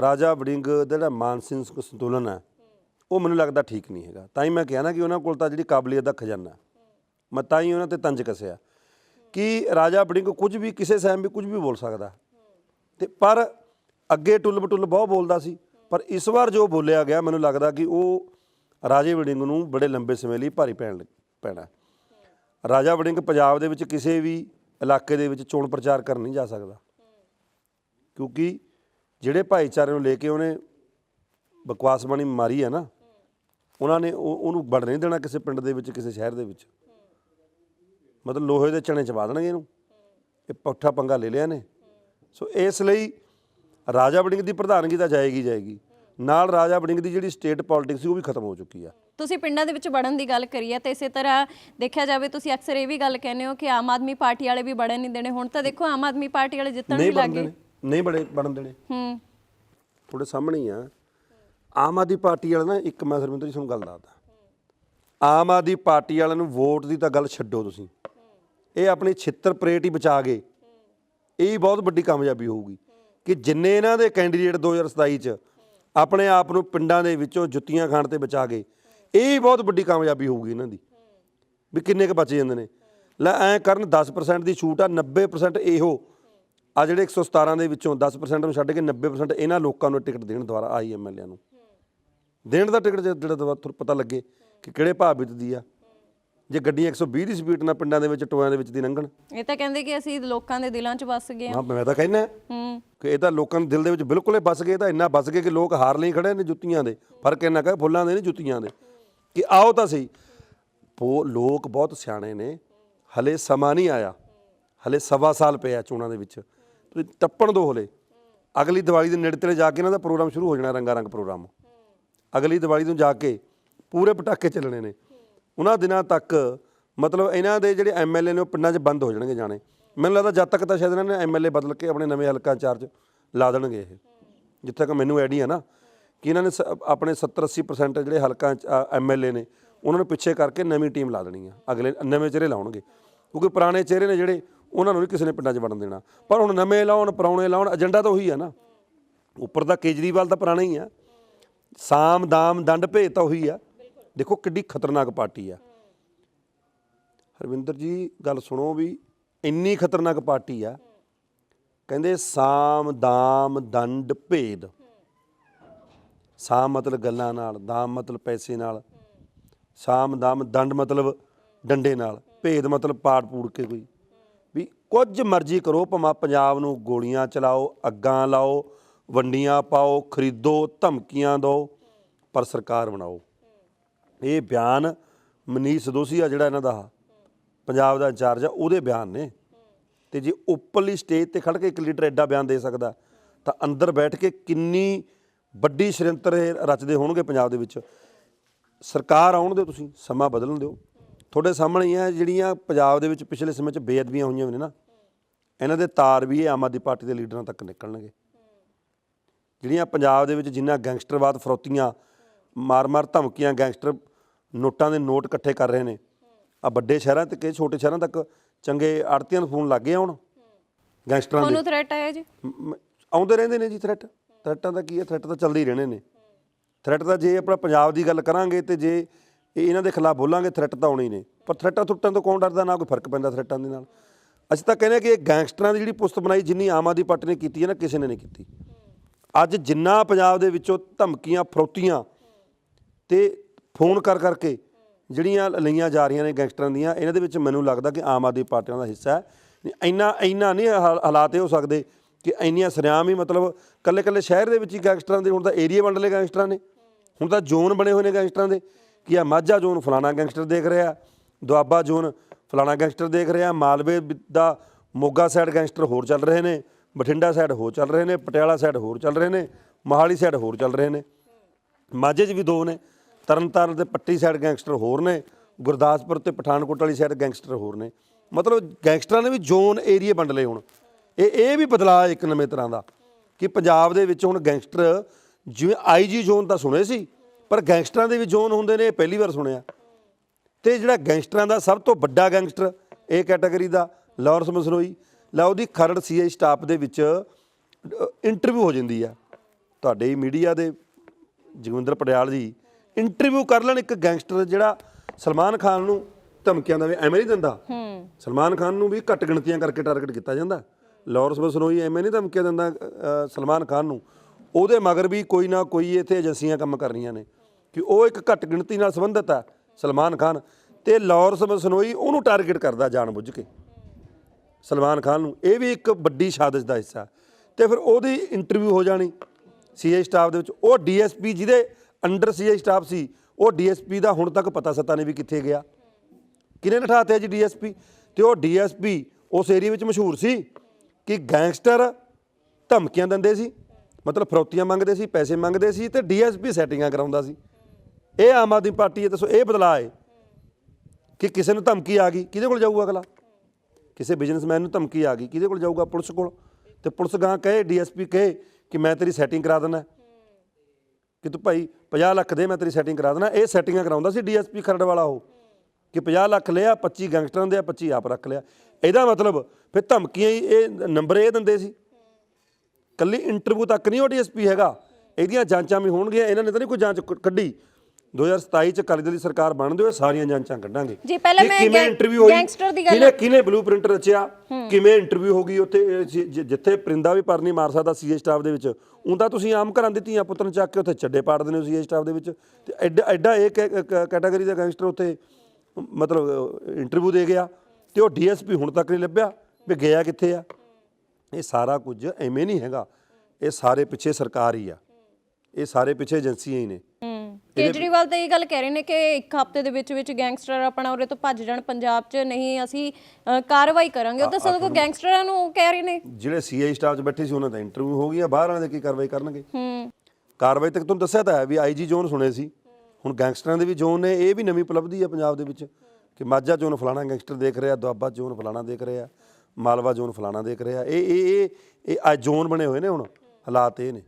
ਰਾਜਾ ਵੜਿੰਗ ਦਾ ਜਿਹੜਾ ਮਾਨਸਿਕ ਸੰਤੁਲਨ ਹੈ, ਉਹ ਮੈਨੂੰ ਲੱਗਦਾ ਠੀਕ ਨਹੀਂ ਹੈਗਾ। ਤਾਂ ਹੀ ਮੈਂ ਕਿਹਾ ਨਾ ਕਿ ਉਹਨਾਂ ਕੋਲ ਤਾਂ ਜਿਹੜੀ ਕਾਬਲੀਅਤ ਦਾ ਖਜ਼ਾਨਾ ਮੈਂ ਤਾਂ ਹੀ ਉਹਨਾਂ ਤੇ ਤੰਜ ਕੱਸਿਆ ਕਿ ਰਾਜਾ ਵੜਿੰਗ ਕੁਝ ਵੀ, ਕਿਸੇ ਸੈਮ ਵੀ ਕੁਝ ਵੀ ਬੋਲ ਸਕਦਾ। ਤੇ ਪਰ ਅੱਗੇ ਟੁੱਲ ਬਟੁੱਲ ਬਹੁਤ ਬੋਲਦਾ ਸੀ। ਪਰ ਇਸ ਵਾਰ ਜੋ ਬੋਲਿਆ ਗਿਆ, ਮੈਨੂੰ ਲੱਗਦਾ ਕਿ ਉਹ ਰਾਜੇ ਵੜਿੰਗ ਨੂੰ ਬੜੇ ਲੰਬੇ ਸਮੇਂ ਲਈ ਭਾਰੀ ਪੈਣ ਪੈਣਾ ਰਾਜਾ ਵੜਿੰਗ ਪੰਜਾਬ ਦੇ ਵਿੱਚ ਕਿਸੇ ਵੀ ਇਲਾਕੇ ਦੇ ਵਿੱਚ ਚੋਣ ਪ੍ਰਚਾਰ ਕਰਨ ਨਹੀਂ ਜਾ ਸਕਦਾ। ਕਿਉਂਕਿ ਜਿਹੜੇ ਭਾਈਚਾਰੇ ਨੂੰ ਲੈ ਕੇ ਉਹਨੇ ਬਕਵਾਸ ਬਾਣੀ ਮਾਰੀ ਹੈ ਨਾ ਉਹਨਾਂ ਨੇ ਉਹ ਉਹਨੂੰ ਵੜ ਨਹੀਂ ਦੇਣਾ ਕਿਸੇ ਪਿੰਡ ਦੇ ਵਿੱਚ ਕਿਸੇ ਸ਼ਹਿਰ ਦੇ ਵਿੱਚ। ਮਤਲਬ ਲੋਹੇ ਦੇ ਚਣੇ ਚਬਾ ਦੇਣਗੇ ਇਹਨੂੰ। ਇਹ ਪੁੱਠਾ ਪੰਗਾ ਲੈ ਲਿਆ ਨੇ ਸੋ ਇਸ ਲਈ ਰਾਜਾ ਵੜਿੰਗ ਦੀ ਪ੍ਰਧਾਨਗੀ ਤਾਂ ਜਾਏਗੀ ਜਾਏਗੀ। ਨਾਲ ਰਾਜਾ ਵੜਿੰਗ ਦੀ ਜਿਹੜੀ ਸਟੇਟ ਪੋਲਿਟਿਕਸ ਸੀ ਉਹ ਵੀ ਖਤਮ ਹੋ ਚੁੱਕੀ ਆ। ਤੁਸੀਂ ਪਿੰਡਾਂ ਦੇ ਵਿੱਚ ਵੜਨ ਦੀ ਗੱਲ ਕਰੀ ਹੈ ਤੇ ਇਸੇ ਤਰ੍ਹਾਂ ਦੇਖਿਆ ਜਾਵੇ ਤੁਸੀਂ ਅਕਸਰ ਇਹ ਵੀ ਗੱਲ ਕਹਿੰਦੇ ਹੋ ਕਿ ਆਮ ਆਦਮੀ ਪਾਰਟੀ ਵਾਲੇ ਵੀ ਵੜਨ ਨਹੀਂ ਦੇਣੇ। ਹੁਣ ਤਾਂ ਦੇਖੋ ਆਮ ਆਦਮੀ ਪਾਰਟੀ ਵਾਲੇ ਜਿੱਤਣ ਵੀ ਨਹੀਂ ਨਹੀਂ ਬੜੇ ਬਣਨ ਦੇਣੇ। ਹੂੰ। ਤੁਹਾਡੇ ਸਾਹਮਣੇ ਹੀ ਆ। ਆਮ ਆਦਮੀ ਪਾਰਟੀ ਵਾਲਾ ਨਾ ਇੱਕ ਮੈਂ ਸਰਵਿੰਦਰ ਜੀ ਤੁਹਾਨੂੰ ਗੱਲ ਦੱਸਦਾ। ਆਮ ਆਦਮੀ ਪਾਰਟੀ ਵਾਲਿਆਂ ਨੂੰ ਵੋਟ ਦੀ ਤਾਂ ਗੱਲ ਛੱਡੋ ਤੁਸੀਂ। ਇਹ ਆਪਣੀ ਛਿੱਤਰ ਪਰੇਡ ਹੀ ਬਚਾ ਗਏ ਇਹ ਹੀ ਬਹੁਤ ਵੱਡੀ ਕਾਮਯਾਬੀ ਹੋਊਗੀ ਕਿ ਜਿੰਨੇ ਇਹਨਾਂ ਦੇ ਕੈਂਡੀਡੇਟ 2027 ਚ ਆਪਣੇ ਆਪ ਨੂੰ ਪਿੰਡਾਂ ਦੇ ਵਿੱਚੋਂ ਜੁੱਤੀਆਂ ਖਾਣ ਤੇ ਬਚਾ ਗਏ ਇਹ ਹੀ ਬਹੁਤ ਵੱਡੀ ਕਾਮਯਾਬੀ ਹੋਊਗੀ ਇਹਨਾਂ ਦੀ। ਵੀ ਕਿੰਨੇ ਕ ਬਚ ਜਾਂਦੇ ਨੇ। ਲੈ ਐ ਕਰਨ 10% ਦੀ ਛੂਟ ਆ 90% ਇਹੋ ਆ ਜਿਹੜੇ 117 ਦੇ ਵਿੱਚੋਂ 10% ਨੂੰ ਛੱਡ ਕੇ 90% ਇਹਨਾਂ ਲੋਕਾਂ ਨੂੰ ਟਿਕਟ ਦੇਣ ਦੁਆਰਾ ਆਈ ਐਮਐਲਏ ਨੂੰ। ਦੇਣ ਦਾ ਟਿਕਟ ਜਿਹੜਾ ਤੁਹਾਨੂੰ ਪਤਾ ਲੱਗੇ ਕਿ ਕਿਹੜੇ ਭਾਅ ਵਿਕਦੀ ਆ। ਜੇ ਗੱਡੀਆਂ 120 ਦੀ ਸਪੀਡ ਨਾਲ ਪਿੰਡਾਂ ਦੇ ਵਿੱਚ ਟੋਇਆਂ ਦੇ ਵਿੱਚ ਦੀ ਲੰਘਣ। ਇਹ ਤਾਂ ਕਹਿੰਦੇ ਕਿ ਅਸੀਂ ਲੋਕਾਂ ਦੇ ਦਿਲਾਂ 'ਚ ਵੱਸ ਗਏ ਹਾਂ। ਮੈਂ ਤਾਂ ਕਹਿੰਦਾ ਹੂੰ ਕਿ ਇਹ ਤਾਂ ਲੋਕਾਂ ਦੇ ਦਿਲ ਦੇ ਵਿੱਚ ਬਿਲਕੁਲ ਹੀ ਵੱਸ ਗਏ ਤਾਂ ਇੰਨਾ ਵੱਸ ਗਏ ਕਿ ਲੋਕ ਹਾਰ ਲਈ ਖੜੇ ਨੇ ਜੁੱਤੀਆਂ ਦੇ। ਫ਼ਰਕ ਇੰਨਾ ਕਹੇ ਫੁੱਲਾਂ ਦੇ ਨਹੀਂ ਜੁੱਤੀਆਂ ਦੇ। ਕਿ ਆਓ ਤਾਂ ਸਹੀ। ਉਹ ਲੋਕ ਬਹੁਤ ਸਿਆਣੇ ਨੇ। ਹਲੇ ਸਮਾਂ ਨਹੀਂ ਆਇਆ। ਹਲੇ ਸਵਾ ਸਾਲ ਪਿਆ ਚੋਣਾਂ ਦੇ ਵਿੱਚ। ਤੁਸੀਂ ਟੱਪਣ ਦੋ ਹਲੇ। ਅਗਲੀ ਦੀਵਾਲੀ ਦੇ ਨੇੜੇ ਤੇੜੇ ਜਾ ਕੇ ਇਹਨਾਂ ਦਾ ਪ੍ਰੋਗਰਾਮ ਸ਼ੁਰੂ ਹੋ ਜਾਣਾ ਰੰਗਾ ਰੰਗ ਪ੍ਰੋਗਰਾਮ। ਅਗਲੀ ਦੀਵਾਲੀ ਨੂੰ ਜਾ ਕੇ ਪੂਰੇ ਪਟਾਕੇ ਚੱਲਣੇ ਨੇ। ਉਹਨਾਂ ਦਿਨਾਂ ਤੱਕ ਮਤਲਬ ਇਹਨਾਂ ਦੇ ਜਿਹੜੇ ਐਮਐਲਏ ਨੇ ਉਹ ਪਿੰਡਾਂ 'ਚ ਬੰਦ ਹੋ ਜਾਣਗੇ ਜਾਣੇ। ਮੈਨੂੰ ਲੱਗਦਾ ਜਦ ਤੱਕ ਤਾਂ ਸ਼ਾਇਦ ਇਹਨਾਂ ਨੇ ਐਮਐਲਏ ਬਦਲ ਕੇ ਆਪਣੇ ਨਵੇਂ ਹਲਕਾ ਚਾਰਜ ਲਾ ਦੇਣਗੇ ਇਹ। ਜਿੱਥੇ ਤੱਕ ਮੈਨੂੰ ਆਈਡੀਆ ਨਾ ਕਿ ਇਹਨਾਂ ਨੇ ਸ- ਆਪਣੇ 70 80% ਜਿਹੜੇ ਹਲਕਾ ਐਮਐਲਏ ਨੇ, ਉਹਨਾਂ ਨੂੰ ਪਿੱਛੇ ਕਰਕੇ ਨਵੀਂ ਟੀਮ ਲਾ ਦੇਣੀ ਆ। ਅਗਲੇ ਨਵੇਂ ਚਿਹਰੇ ਲਾਉਣਗੇ। ਕਿਉਂਕਿ ਪੁਰਾਣੇ ਚਿਹਰੇ ਨੇ ਜਿਹੜੇ ਉਹਨਾਂ ਨੂੰ ਨਹੀਂ ਕਿਸੇ ਨੇ ਪਿੰਡਾਂ 'ਚ ਵੜਨ ਦੇਣਾ। ਪਰ ਹੁਣ ਨਵੇਂ ਲਾਉਣ, ਪੁਰਾਣੇ ਲਾਉਣ, ਏਜੰਡਾ ਤਾਂ ਉਹੀ ਆ ਨਾ। ਉੱਪਰ ਦਾ ਕੇਜਰੀਵਾਲ ਤਾਂ ਪੁਰਾਣਾ ਹੀ ਆ। ਸਾਮ, ਦਾਮ, ਦੰਡ ਭੇਦ ਤਾਂ ਉਹੀ ਆ। ਦੇਖੋ ਕਿੱਡੀ ਖਤਰਨਾਕ ਪਾਰਟੀ ਆ। ਹਰਵਿੰਦਰ ਜੀ, ਗੱਲ ਸੁਣੋ ਵੀ ਇੰਨੀ ਖਤਰਨਾਕ ਪਾਰਟੀ ਆ। ਕਹਿੰਦੇ ਸਾਮ, ਦਾਮ, ਦੰਡ ਭੇਦ। ਸਾਮ ਮਤਲਬ ਗੱਲਾਂ ਨਾਲ, ਦਾਮ ਮਤਲਬ ਪੈਸੇ ਨਾਲ। ਸਾਮ, ਦਾਮ, ਦੰਡ ਮਤਲਬ ਡੰਡੇ ਨਾਲ। ਭੇਦ ਮਤਲਬ ਪਾੜ ਪੂੜ ਕੇ ਕੋਈ। ਕੁਝ ਮਰਜ਼ੀ ਕਰੋ, ਭਾਵੇਂ ਪੰਜਾਬ ਨੂੰ ਗੋਲੀਆਂ ਚਲਾਓ, ਅੱਗਾਂ ਲਾਓ, ਵੰਡੀਆਂ ਪਾਓ, ਖਰੀਦੋ, ਧਮਕੀਆਂ ਦਿਓ, ਪਰ ਸਰਕਾਰ ਬਣਾਓ। ਇਹ ਬਿਆਨ ਮਨੀਸ਼ ਦੋਸੀਆ ਜਿਹੜਾ ਇਹਨਾਂ ਦਾ, ਪੰਜਾਬ ਦਾ ਇੰਚਾਰਜ ਆ, ਉਹਦੇ ਬਿਆਨ ਨੇ। ਤੇ ਜੇ ਉੱਪਰਲੀ ਸਟੇਜ ਤੇ ਖੜ ਕੇ ਇੱਕ ਲੀਡਰ ਐਡਾ ਬਿਆਨ ਦੇ ਸਕਦਾ, ਤਾਂ ਅੰਦਰ ਬੈਠ ਕੇ ਕਿੰਨੀ ਵੱਡੀ ਸ਼੍ਰੰਤਰ ਰਚਦੇ ਹੋਣਗੇ ਪੰਜਾਬ ਦੇ ਵਿੱਚ। ਸਰਕਾਰ ਆਉਣ ਦਿਓ ਤੁਸੀਂ, ਸਮਾਂ ਬਦਲਣ ਦਿਓ। ਤੁਹਾਡੇ ਸਾਹਮਣੇ ਹੀ ਹੈ ਜਿਹੜੀਆਂ ਪੰਜਾਬ ਦੇ ਵਿੱਚ ਪਿਛਲੇ ਸਮੇਂ 'ਚ ਬੇਅਦਬੀਆਂ ਹੋਈਆਂ ਨੇ ਨਾ ਇਹਨਾਂ ਦੇ ਤਾਰ ਵੀ ਇਹ ਆਮ ਆਦਮੀ ਪਾਰਟੀ ਦੇ ਲੀਡਰਾਂ ਤੱਕ ਨਿਕਲਣਗੇ। ਜਿਹੜੀਆਂ ਪੰਜਾਬ ਦੇ ਵਿੱਚ ਜਿੰਨਾ ਗੈਂਗਸਟਰਵਾਦ ਫਰੋਤੀਆਂ ਮਾਰ-ਮਾਰ ਧਮਕੀਆਂ ਗੈਂਗਸਟਰ ਨੋਟਾਂ ਦੇ ਨੋਟ ਇਕੱਠੇ ਕਰ ਰਹੇ ਨੇ ਆ ਵੱਡੇ ਸ਼ਹਿਰਾਂ ਤੇ ਕਿ ਛੋਟੇ ਸ਼ਹਿਰਾਂ ਤੱਕ ਚੰਗੇ ਆੜਤੀਆਂ ਨੂੰ ਫੋਨ ਲੱਗ ਗਏ ਹੁਣ ਗੈਂਗਸਟਰਾਂ ਦੇ। ਤੁਹਾਨੂੰ ਥ੍ਰੈਟ ਆਇਆ ਜੀ? ਮ- ਆਉਂਦੇ ਰਹਿੰਦੇ ਨੇ ਜੀ ਥ੍ਰੈਟ ਥ੍ਰੈਟਾਂ ਦਾ ਕੀ ਹੈ ਥ੍ਰੈਟ ਤਾਂ ਚੱਲਦੇ ਹੀ ਰਹਿਣੇ ਨੇ। ਥ੍ਰੈਟ ਤਾਂ ਜੇ ਆਪਣਾ ਪੰਜਾਬ ਦੀ ਗੱਲ ਕਰਾਂਗੇ ਤੇ ਜੇ ਇਹ ਇਹਨਾਂ ਦੇ ਖਿਲਾਫ ਬੋਲਾਂਗੇ ਥ੍ਰੈਟ ਤਾਂ ਆਉਣੇ ਹੀ ਨੇ। ਪਰ ਥ੍ਰੈਟਾਂ ਥੁੱਟਾਂ ਤੋਂ ਕੌਣ ਡਰਦਾ? ਨਾ ਕੋਈ ਫ਼ਰਕ ਪੈਂਦਾ ਥ੍ਰੈਟਾਂ ਦੇ ਨਾਲ। ਅਸੀਂ ਤਾਂ ਕਹਿੰਦੇ ਕਿ ਇਹ ਗੈਂਗਸਟਰਾਂ ਦੀ ਜਿਹੜੀ ਪੁਸਤ ਬਣਾਈ, ਜਿੰਨੀ ਆਮ ਆਦਮੀ ਪਾਰਟੀ ਨੇ ਕੀਤੀ ਹੈ ਨਾ, ਕਿਸੇ ਨੇ ਨਹੀਂ ਕੀਤੀ। ਅੱਜ ਜਿੰਨਾ ਪੰਜਾਬ ਦੇ ਵਿੱਚੋਂ ਧਮਕੀਆਂ, ਫਰੋਤੀਆਂ ਤੇ ਫੋਨ ਕਰ ਕਰਕੇ ਜਿਹੜੀਆਂ ਲਈਆਂ ਜਾ ਰਹੀਆਂ ਨੇ ਗੈਂਗਸਟਰਾਂ ਦੀਆਂ, ਇਹਨਾਂ ਦੇ ਵਿੱਚ ਮੈਨੂੰ ਲੱਗਦਾ ਕਿ ਆਮ ਆਦਮੀ ਪਾਰਟੀਆਂ ਦਾ ਹਿੱਸਾ ਹੈ। ਇੰਨਾ ਇੰਨਾ ਨਹੀਂ ਹਾਲ- ਹਾਲਾਤ ਇਹ ਹੋ ਸਕਦੇ ਕਿ ਇੰਨੀਆਂ ਸਰਿਆਮ ਹੀ ਮਤਲਬ ਕੱਲੇ ਕੱਲੇ ਸ਼ਹਿਰ ਦੇ ਵਿੱਚ ਹੀ ਗੈਂਗਸਟਰਾਂ ਦੇ, ਹੁਣ ਤਾਂ ਏਰੀਆ ਵੰਡ ਲਏ ਗੈਂਗਸਟਰਾਂ ਨੇ। ਹੁਣ ਤਾਂ ਜ਼ੋਨ ਬਣੇ ਹੋਏ ਨੇ ਗੈਂਗਸਟਰਾਂ ਦੇ। ਕਿ ਆ ਮਾਝਾ ਜ਼ੋਨ ਫਲਾਣਾ ਗੈਂਗਸਟਰ ਦੇਖ ਰਿਹਾ, ਦੁਆਬਾ ਜ਼ੋਨ ਫਲਾਣਾ ਗੈਂਗਸਟਰ ਦੇਖ ਰਿਹਾ, ਮਾਲਵੇ ਦਾ ਮੋਗਾ ਸਾਈਡ ਗੈਂਗਸਟਰ ਹੋਰ ਚੱਲ ਰਹੇ ਨੇ, ਬਠਿੰਡਾ ਸਾਈਡ ਹੋਰ ਚੱਲ ਰਹੇ ਨੇ, ਪਟਿਆਲਾ ਸਾਈਡ ਹੋਰ ਚੱਲ ਰਹੇ ਨੇ, ਮੋਹਾਲੀ ਸਾਈਡ ਹੋਰ ਚੱਲ ਰਹੇ ਨੇ। ਮਾਝੇ 'ਚ ਵੀ ਦੋ ਨੇ, ਤਰਨਤਾਰਨ ਤੇ ਪੱਟੀ ਸਾਈਡ ਗੈਂਗਸਟਰ ਹੋਰ ਨੇ, ਗੁਰਦਾਸਪੁਰ ਤੇ ਪਠਾਨਕੋਟ ਵਾਲੀ ਸਾਈਡ ਗੈਂਗਸਟਰ ਹੋਰ ਨੇ। ਮਤਲਬ ਗੈਂਗਸਟਰਾਂ ਨੇ ਵੀ ਜ਼ੋਨ ਏਰੀਆ ਵੰਡ ਲਏ ਹੁਣ। ਇਹ ਇਹ ਵੀ ਬਦਲਾਅ ਇੱਕ ਨਵੇਂ ਤਰ੍ਹਾਂ ਦਾ ਕਿ ਪੰਜਾਬ ਦੇ ਵਿੱਚ ਹੁਣ ਗੈਂਗਸਟਰ ਜਿਵੇਂ ਆਈਜੀ ਜ਼ੋਨ ਤਾਂ ਸੁਣੇ ਸੀ ਪਰ ਗੈਂਗਸਟਰਾਂ ਦੇ ਵੀ ਜ਼ੋਨ ਹੁੰਦੇ ਨੇ ਇਹ ਪਹਿਲੀ ਵਾਰ ਸੁਣਿਆ। ਤੇ ਜਿਹੜਾ ਗੈਂਗਸਟਰਾਂ ਦਾ ਸਭ ਤੋਂ ਵੱਡਾ ਗੈਂਗਸਟਰ ਇਹ ਕੈਟਾਗਰੀ ਦਾ ਲਾਰੈਂਸ ਮਸਰੋਈ ਲੈ ਉਹਦੀ ਖਰੜ ਸੀਆਈ ਸਟਾਫ ਦੇ ਵਿੱਚ ਇੰਟਰਵਿਊ ਹੋ ਜਾਂਦੀ ਆ। ਤੁਹਾਡੇ ਮੀਡੀਆ ਦੇ ਜਗਵਿੰਦਰ ਪਟਿਆਲ ਜੀ ਇੰਟਰਵਿਊ ਕਰ ਲੈਣ ਇੱਕ ਗੈਂਗਸਟਰ ਜਿਹੜਾ ਸਲਮਾਨ ਖਾਨ ਨੂੰ ਧਮਕੀਆਂ ਦਾ ਐਵੇਂ ਨਹੀਂ ਦਿੰਦਾ। ਹੂੰ। ਸਲਮਾਨ ਖਾਨ ਨੂੰ ਵੀ ਘੱਟ ਗਿਣਤੀਆਂ ਕਰਕੇ ਟਾਰਗੇਟ ਕੀਤਾ ਜਾਂਦਾ। ਲਾਰੈਂਸ ਬਸਨੋਈ ਐਵੇਂ ਨਹੀਂ ਧਮਕੀਆਂ ਦਿੰਦਾ ਸਲਮਾਨ ਖਾਨ ਨੂੰ। ਉਹਦੇ ਮਗਰ ਵੀ ਕੋਈ ਨਾ ਕੋਈ ਇੱਥੇ ਏਜੰਸੀਆਂ ਕੰਮ ਕਰ ਰਹੀਆਂ ਨੇ। ਕਿ ਉਹ ਇੱਕ ਘੱਟ ਗਿਣਤੀ ਨਾਲ ਸੰਬੰਧਿਤ ਹੈ, ਸਲਮਾਨ ਖਾਨ। ਤੇ ਲਾਰੈਂਸ ਮਸਨੋਈ ਉਹਨੂੰ ਟਾਰਗੇਟ ਕਰਦਾ ਜਾਣਬੁੱਝ ਕੇ। ਸਲਮਾਨ ਖਾਨ ਨੂੰ, ਇਹ ਵੀ ਇੱਕ ਵੱਡੀ ਸਾਜ਼ਿਸ਼ ਦਾ ਹਿੱਸਾ। ਹੈ। ਤੇ ਫਿਰ ਉਹਦੀ ਇੰਟਰਵਿਊ ਹੋ ਜਾਣੀ ਸੀਆਈ ਸਟਾਫ ਦੇ ਵਿੱਚ। ਉਹ ਡੀਐਸਪੀ ਜਿਹਦੇ ਅੰਡਰ ਸੀਆਈ ਸਟਾਫ ਸੀ, ਉਹ ਡੀਐਸਪੀ ਦਾ ਹੁਣ ਤੱਕ ਪਤਾ ਸਤਾ ਨਹੀਂ ਵੀ ਕਿੱਥੇ ਗਿਆ। ਕਿਹਨੇ ਨਠਾਤੇ ਜੀ ਡੀਐਸਪੀ ਤੇ ਉਹ ਡੀਐਸਪੀ ਉਸ ਏਰੀਆ ਵਿੱਚ ਮਸ਼ਹੂਰ ਸੀ ਕਿ ਗੈਂਗਸਟਰ ਧਮਕੀਆਂ ਦਿੰਦੇ ਸੀ। ਮਤਲਬ ਫਰੌਤੀਆਂ ਮੰਗਦੇ ਸੀ, ਪੈਸੇ ਮੰਗਦੇ ਸੀ ਤੇ ਡੀਐਸਪੀ ਸੈਟਿੰਗਾਂ ਕਰਾਉਂਦਾ ਸੀ। ਇਹ ਆਮ ਆਦਮੀ ਪਾਰਟੀ ਹੈ, ਦੱਸੋ, ਇਹ ਬਦਲਾਅ ਹੈ ਕਿ ਕਿਸੇ ਨੂੰ ਧਮਕੀ ਆ ਗਈ, ਕਿਹਦੇ ਕੋਲ ਜਾਊਗਾ ਅਗਲਾ? ਕਿਸੇ ਬਿਜ਼ਨਸਮੈਨ ਨੂੰ ਧਮਕੀ ਆ ਗਈ, ਕਿਹਦੇ ਕੋਲ ਜਾਊਗਾ ਪੁਲਿਸ ਕੋਲ? ਤੇ ਪੁਲਿਸ ਗਾਂ ਕਹੇ, ਡੀਐਸਪੀ ਕਹੇ ਕਿ ਮੈਂ ਤੇਰੀ ਸੈਟਿੰਗ ਕਰਾ ਦਿੰਦਾ। ਕਿ ਤੂੰ ਭਾਈ 50 ਲੱਖ ਦੇ, ਮੈਂ ਤੇਰੀ ਸੈਟਿੰਗ ਕਰਾ ਦਿੰਦਾ। ਇਹ ਸੈਟਿੰਗਾਂ ਕਰਾਉਂਦਾ ਸੀ ਡੀਐਸਪੀ ਖਰੜ ਵਾਲਾ ਉਹ, ਕਿ 50 ਲੱਖ ਲਿਆ 25 ਗੈਂਗਸਟਰਾਂ ਦੇ ਆ 25 ਆਪ ਰੱਖ ਲਿਆ। ਇਹਦਾ ਮਤਲਬ ਫਿਰ ਧਮਕੀਆਂ ਹੀ, ਇਹ ਨੰਬਰ ਇਹ ਦਿੰਦੇ ਸੀ। ਕੱਲੀ ਇੰਟਰਵਿਊ ਤੱਕ ਨਹੀਂ ਉਹ ਡੀਐਸਪੀ ਹੈਗਾ। ਇਹਦੀਆਂ ਜਾਂਚਾਂ ਵੀ ਹੋਣਗੀਆਂ, ਇਹਨਾਂ ਨੇ ਤਾਂ ਨਹੀਂ ਕੋਈ ਜਾਂਚ ਕੱਢੀ। 2027 ਚ ਅਕਾਲੀ ਦਲ ਦੀ ਸਰਕਾਰ ਬਣਦੇ ਹੋਏ ਸਾਰੀਆਂ ਜਾਂਚਾਂ ਕੱਢਾਂਗੇ। ਜੀ, ਪਹਿਲਾਂ ਕਿ ਮੈਂ ਕਿਵੇਂ ਗੈਂਗ- ਇੰਟਰਵਿਊ ਹੋਈ? ਗੈਂਗਸਟਰ ਦੀ ਗੱਲ- ਕਿਹਨੇ ਕਿਹਨੇ ਬਲੂਪ੍ਰਿੰਟ ਰਚਿਆ? ਕਿਵੇਂ ਇੰਟਰਵਿਊ ਹੋ ਗਈ ਉੱਥੇ? ਇਹ ਜਿ- ਜਿ- ਜਿੱਥੇ ਪਰਿੰਦਾ ਵੀ ਪਰ ਨਹੀਂ ਮਾਰ ਸਕਦਾ ਸੀਏ ਸਟਾਫ ਦੇ ਵਿੱਚ ਉਂਦਾ ਤੁਸੀਂ ਆਮ ਘਰਾਂ ਦੇ ਧੀਆਂ ਪੁੱਤਰ ਨੂੰ ਚੱਕ ਕੇ ਉੱਥੇ ਚੱਡੇ ਪਾੜ ਦਿੰਦੇ ਹੋ ਸੀਏ ਸਟਾਫ ਦੇ ਵਿੱਚ। ਤੇ ਐਡਾ ਐਡਾ ਇਹ ਕੈ- ਕ- ਕੈਟਾਗਰੀ ਦਾ ਗੈਂਗਸਟਰ ਉੱਥੇ ਮਤਲਬ ਇੰਟਰਵਿਊ ਦੇ ਗਿਆ। ਤੇ ਉਹ ਡੀਐਸਪੀ ਹੁਣ ਤੱਕ ਨਹੀਂ ਲੱਭਿਆ ਵੀ ਗਿਆ ਕਿੱਥੇ ਆ। ਇਹ ਸਾਰਾ ਕੁਝ ਐਵੇਂ ਨਹੀਂ ਹੈਗਾ। ਇਹ ਸਾਰੇ ਪਿੱਛੇ ਸਰਕਾਰ ਹੀ ਆ। ਇਹ ਸਾਰੇ ਪਿੱਛੇ ਏਜੰਸੀਆਂ ਹੀ ਨੇ। ਕੇਜਰੀਵਾਲ ਤਾਂ ਇਹ ਗੱਲ ਕਹਿ ਰਹੇ ਨੇ ਕਿ ਇੱਕ ਹਫ਼ਤੇ ਦੇ ਵਿੱਚ ਵਿੱਚ ਗੈਂਗਸਟਰ ਆਪਣਾ ਉਰੇ ਤੋਂ ਭੱਜ ਜਾਣ ਪੰਜਾਬ 'ਚ ਨਹੀਂ ਅਸੀਂ ਅ, ਕਾਰਵਾਈ ਕਰਾਂਗੇ। ਉਹ ਤਾਂ ਸਗੋਂ ਗੈਂਗਸਟਰਾਂ ਨੂੰ ਕਹਿ ਰਹੇ ਨੇ। ਜਿਹੜੇ ਸੀਆਈ ਸਟਾਫ 'ਚ ਬੈਠੇ ਸੀ ਉਹਨਾਂ ਦਾ ਇੰਟਰਵਿਊ ਹੋ ਗਿਆ ਬਾਹਰ ਵਾਲੇ ਦੇ ਕੀ ਕਾਰਵਾਈ ਕਰਨਗੇ? ਹੂੰ। ਕਾਰਵਾਈ ਤੱਕ ਤੁਹਾਨੂੰ ਦੱਸਿਆ ਤਾਂ ਹੈ ਵੀ ਆਈਜੀ ਜ਼ੋਨ ਸੁਣੇ ਸੀ। ਹੁਣ ਗੈਂਗਸਟਰਾਂ ਦੇ ਵੀ ਜ਼ੋਨ ਨੇ ਇਹ ਵੀ ਨਵੀਂ ਉਪਲਬਧੀ ਹੈ ਪੰਜਾਬ ਦੇ ਵਿੱਚ ਕਿ ਮਾਝਾ ਜ਼ੋਨ ਫਲਾਣਾ ਗੈਂਗਸਟਰ ਦੇਖ ਰਿਹਾ ਦੁਆਬਾ ਜ਼ੋਨ ਫਲਾਣਾ ਦੇਖ ਰਿਹਾ ਮਾਲਵਾ ਜ਼ੋਨ ਫਲਾਣਾ ਦੇਖ ਰਿਹਾ। ਇਹ ਇਹ ਇਹ ਇਹ ਆ ਜ਼ੋਨ ਬਣੇ ਹੋਏ ਨੇ ਹੁਣ ਹਾਲਾਤ ਇਹ ਨੇ।